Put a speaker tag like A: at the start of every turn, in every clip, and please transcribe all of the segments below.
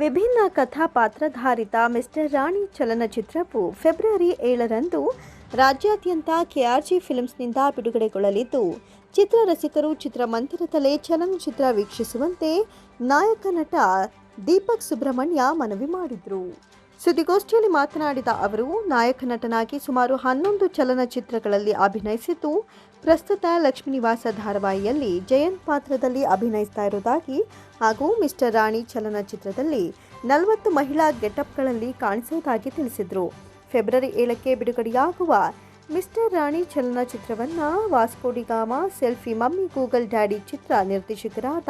A: ವಿಭಿನ್ನ ಕಥಾಪಾತ್ರಧಾರಿತ ಮಿಸ್ಟರ್ ರಾಣಿ ಚಲನಚಿತ್ರವು ಫೆಬ್ರವರಿ ಏಳರಂದು ರಾಜ್ಯಾದ್ಯಂತ ಕೆಆರ್ಜಿ ಫಿಲ್ಮ್ಸ್ನಿಂದ ಬಿಡುಗಡೆಗೊಳ್ಳಲಿದ್ದು ಚಿತ್ರರಸಿಕರು ಚಿತ್ರಮಂದಿರದಲ್ಲೇ ಚಲನಚಿತ್ರ ವೀಕ್ಷಿಸುವಂತೆ ನಾಯಕ ನಟ ದೀಪಕ್ ಸುಬ್ರಹ್ಮಣ್ಯ ಮನವಿ ಮಾಡಿದರು. ಸುದ್ದಿಗೋಷ್ಠಿಯಲ್ಲಿ ಮಾತನಾಡಿದ ಅವರು, ನಾಯಕ ನಟನಾಗಿ ಸುಮಾರು ಹನ್ನೊಂದು ಚಲನಚಿತ್ರಗಳಲ್ಲಿ ಅಭಿನಯಿಸಿದ್ದು, ಪ್ರಸ್ತುತ ಲಕ್ಷ್ಮೀನಿವಾಸ ಧಾರಾವಾಹಿಯಲ್ಲಿ ಜಯಂತ್ ಪಾತ್ರದಲ್ಲಿ ಅಭಿನಯಿಸ್ತಾ ಇರುವುದಾಗಿ ಹಾಗೂ ಮಿಸ್ಟರ್ ರಾಣಿ ಚಲನಚಿತ್ರದಲ್ಲಿ ನಲವತ್ತು ಮಹಿಳಾ ಗೆಟಪ್ಗಳಲ್ಲಿ ಕಾಣಿಸುವುದಾಗಿ ತಿಳಿಸಿದರು. ಫೆಬ್ರವರಿ ಏಳಕ್ಕೆ ಬಿಡುಗಡೆಯಾಗುವ ಮಿಸ್ಟರ್ ರಾಣಿ ಚಲನಚಿತ್ರವನ್ನು Vasco da Gama selfie mummy Google daddy ಚಿತ್ರ ನಿರ್ದೇಶಕರಾದ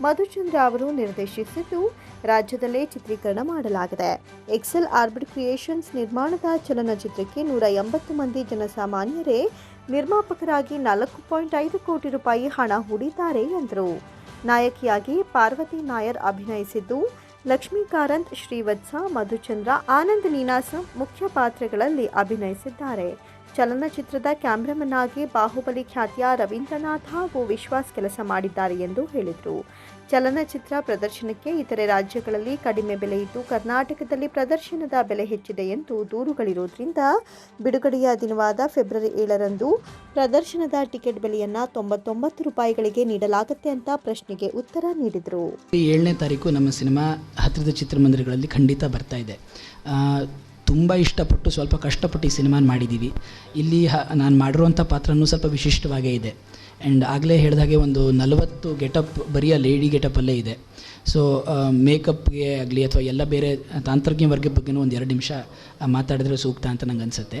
A: ಮಧುಚಂದ್ರ ಅವರು ನಿರ್ದೇಶಿಸಿದ್ದು ರಾಜ್ಯದಲ್ಲೇ ಚಿತ್ರೀಕರಣ ಮಾಡಲಾಗಿದೆ. ಎಕ್ಸೆಲ್ ಆರ್ಬಿಡ್ ಕ್ರಿಯೇಷನ್ಸ್ ನಿರ್ಮಾಣದ ಚಲನಚಿತ್ರಕ್ಕೆ ನೂರ ಎಂಬತ್ತು ಮಂದಿ ಜನಸಾಮಾನ್ಯರೇ ನಿರ್ಮಾಪಕರಾಗಿ ನಾಲ್ಕು ಪಾಯಿಂಟ್ ಐದು ಕೋಟಿ ರೂಪಾಯಿ ಹಣ ಹೂಡಿದ್ದಾರೆ ಎಂದರು. ನಾಯಕಿಯಾಗಿ ಪಾರ್ವತಿ ನಾಯರ್ ಅಭಿನಯಿಸಿದ್ದು ಲಕ್ಷ್ಮೀಕಾರಂತ್, ಶ್ರೀವತ್ಸ, ಮಧುಚಂದ್ರ, ಆನಂದ್ ನೀನಾಸಂ ಮುಖ್ಯ ಪಾತ್ರಗಳಲ್ಲಿ ಅಭಿನಯಿಸಿದ್ದಾರೆ. ಚಲನಚಿತ್ರದ ಕ್ಯಾಮ್ರಾಮನ್ ಆಗಿ ಬಾಹುಬಲಿ ಖ್ಯಾತಿಯ ರವೀಂದ್ರನಾಥ್ ಹಾಗೂ ವಿಶ್ವಾಸ್ ಕೆಲಸ ಮಾಡಿದ್ದಾರೆ ಎಂದು ಹೇಳಿದರು. ಚಲನಚಿತ್ರ ಪ್ರದರ್ಶನಕ್ಕೆ ಇತರೆ ರಾಜ್ಯಗಳಲ್ಲಿ ಕಡಿಮೆ ಬೆಲೆ ಇದ್ದು ಕರ್ನಾಟಕದಲ್ಲಿ ಪ್ರದರ್ಶನದ ಬೆಲೆ ಹೆಚ್ಚಿದೆ ಎಂದು ದೂರುಗಳಿರುವುದರಿಂದ ಬಿಡುಗಡೆಯ ದಿನವಾದ ಫೆಬ್ರವರಿ ಏಳರಂದು ಪ್ರದರ್ಶನದ ಟಿಕೆಟ್ ಬೆಲೆಯನ್ನು ತೊಂಬತ್ತೊಂಬತ್ತು ರೂಪಾಯಿಗಳಿಗೆ ನೀಡಲಾಗುತ್ತೆ ಅಂತ ಪ್ರಶ್ನೆಗೆ ಉತ್ತರ ನೀಡಿದರು.
B: ಏಳನೇ ತಾರೀಕು ನಮ್ಮ ಸಿನಿಮಾ ಹತ್ತಿರದ ಚಿತ್ರಮಂದಿರಗಳಲ್ಲಿ ಖಂಡಿತ ಬರ್ತಾ ಇದೆ. ತುಂಬ ಇಷ್ಟಪಟ್ಟು ಸ್ವಲ್ಪ ಕಷ್ಟಪಟ್ಟು ಈ ಸಿನಿಮಾನ ಮಾಡಿದ್ದೀವಿ ಇಲ್ಲಿ ಹ, ನಾನು ಮಾಡಿರುವಂಥ ಪಾತ್ರನೂ ಸ್ವಲ್ಪ ವಿಶಿಷ್ಟವಾಗೇ ಇದೆ. ಆ್ಯಂಡ್ ಆಗಲೇ ಹೇಳಿದಾಗೆ ಒಂದು ನಲವತ್ತು ಗೆಟಪ್, ಬರೀ ಲೇಡಿ ಗೆಟಪಲ್ಲೇ ಇದೆ. ಸೊ ಮೇಕಪ್ಗೆ ಆಗಲಿ ಅಥವಾ ಎಲ್ಲ ಬೇರೆ ತಾಂತ್ರಜ್ಞ ವರ್ಗ ಬಗ್ಗೆನೂ ಒಂದು ಎರಡು ನಿಮಿಷ ಮಾತಾಡಿದ್ರೆ ಸೂಕ್ತ ಅಂತ ನಂಗೆ ಅನಿಸುತ್ತೆ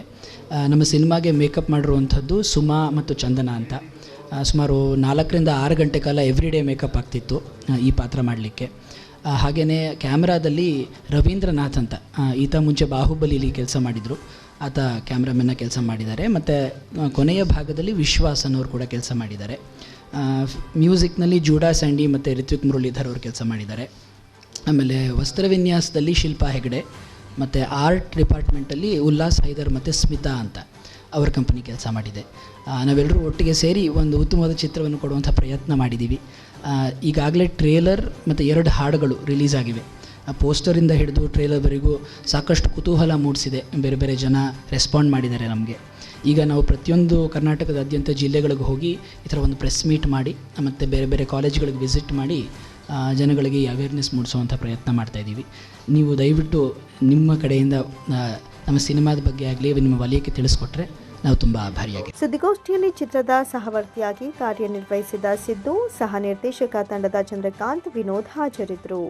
B: ನಮ್ಮ ಸಿನಿಮಾಗೆ ಮೇಕಪ್ ಮಾಡಿರುವಂಥದ್ದು ಸುಮಾ ಮತ್ತು ಚಂದನ ಅಂತ. ಸುಮಾರು ನಾಲ್ಕರಿಂದ ಆರು ಗಂಟೆ ಕಾಲ ಎವ್ರಿ ಡೇ ಮೇಕಪ್ ಆಗ್ತಿತ್ತು ಈ ಪಾತ್ರ ಮಾಡಲಿಕ್ಕೆ. ಹಾಗೆಯೇ ಕ್ಯಾಮ್ರಾದಲ್ಲಿ ರವೀಂದ್ರನಾಥ್ ಅಂತ ಈತ ಮುಂಚೆ ಬಾಹುಬಲಿಲಿ ಕೆಲಸ ಮಾಡಿದರು. ಆತ ಕ್ಯಾಮ್ರಾಮನ್ನ ಕೆಲಸ ಮಾಡಿದ್ದಾರೆ. ಮತ್ತು ಕೊನೆಯ ಭಾಗದಲ್ಲಿ ವಿಶ್ವಾಸ್ ಅನ್ನೋರು ಕೂಡ ಕೆಲಸ ಮಾಡಿದ್ದಾರೆ. ಮ್ಯೂಸಿಕ್ನಲ್ಲಿ ಜೂಡಾ ಸ್ಯಾಂಡಿ ಮತ್ತು ರಿತ್ವಿಕ್ ಮುರಳೀಧರ್ ಅವರು ಕೆಲಸ ಮಾಡಿದ್ದಾರೆ. ಆಮೇಲೆ ವಸ್ತ್ರ ವಿನ್ಯಾಸದಲ್ಲಿ ಶಿಲ್ಪಾ ಹೆಗಡೆ, ಮತ್ತು ಆರ್ಟ್ ಡಿಪಾರ್ಟ್ಮೆಂಟಲ್ಲಿ ಉಲ್ಲಾಸ್ ಹೈದರ್ ಮತ್ತು ಸ್ಮಿತಾ ಅಂತ. ಅವರ ಕಂಪನಿ ಕೆಲಸ ಮಾಡಿದೆ. ನಾವೆಲ್ಲರೂ ಒಟ್ಟಿಗೆ ಸೇರಿ ಒಂದು ಉತ್ತಮವಾದ ಚಿತ್ರವನ್ನು ಕೊಡುವಂಥ ಪ್ರಯತ್ನ ಮಾಡಿದ್ದೀವಿ ಈಗಾಗಲೇ ಟ್ರೇಲರ್ ಮತ್ತು ಎರಡು ಹಾಡುಗಳು ರಿಲೀಸ್ ಆಗಿವೆ. ಪೋಸ್ಟರಿಂದ ಹಿಡಿದು ಟ್ರೇಲರ್ವರೆಗೂ ಸಾಕಷ್ಟು ಕುತೂಹಲ ಮೂಡಿಸಿದೆ. ಬೇರೆ ಬೇರೆ ಜನ ರೆಸ್ಪಾಂಡ್ ಮಾಡಿದ್ದಾರೆ ನಮಗೆ. ಈಗ ನಾವು ಪ್ರತಿಯೊಂದು ಕರ್ನಾಟಕದಾದ್ಯಂತ ಜಿಲ್ಲೆಗಳಿಗೆ ಹೋಗಿ ಈ ಥರ ಒಂದು ಪ್ರೆಸ್ ಮೀಟ್ ಮಾಡಿ, ಮತ್ತು ಬೇರೆ ಬೇರೆ ಕಾಲೇಜ್ಗಳಿಗೆ ವಿಸಿಟ್ ಮಾಡಿ ಜನಗಳಿಗೆ ಅವೇರ್ನೆಸ್ ಮೂಡಿಸುವಂಥ ಪ್ರಯತ್ನ ಮಾಡ್ತಾಯಿದ್ದೀವಿ ನೀವು ದಯವಿಟ್ಟು ನಿಮ್ಮ ಕಡೆಯಿಂದ ನಮ್ಮ ಸಿನಿಮಾದ ಬಗ್ಗೆ ಆಗಲಿ ನಿಮ್ಮ ವಲಯಕ್ಕೆ ತಿಳಿಸ್ಕೊಟ್ರೆ ನಾವು ತುಂಬ ಆಭಾರಿಯಾಗಿ
A: ಸುದ್ದಿಗೋಷ್ಠಿಯಲ್ಲಿ ಚಿತ್ರದ ಸಹವರ್ತಿಯಾಗಿ ಕಾರ್ಯನಿರ್ವಹಿಸಿದ ಸಿದ್ದು ಸಹ ನಿರ್ದೇಶಕ ತಂಡದ ಚಂದ್ರಕಾಂತ್ ವಿನೋದ್ ಹಾಜರಿದ್ದರು.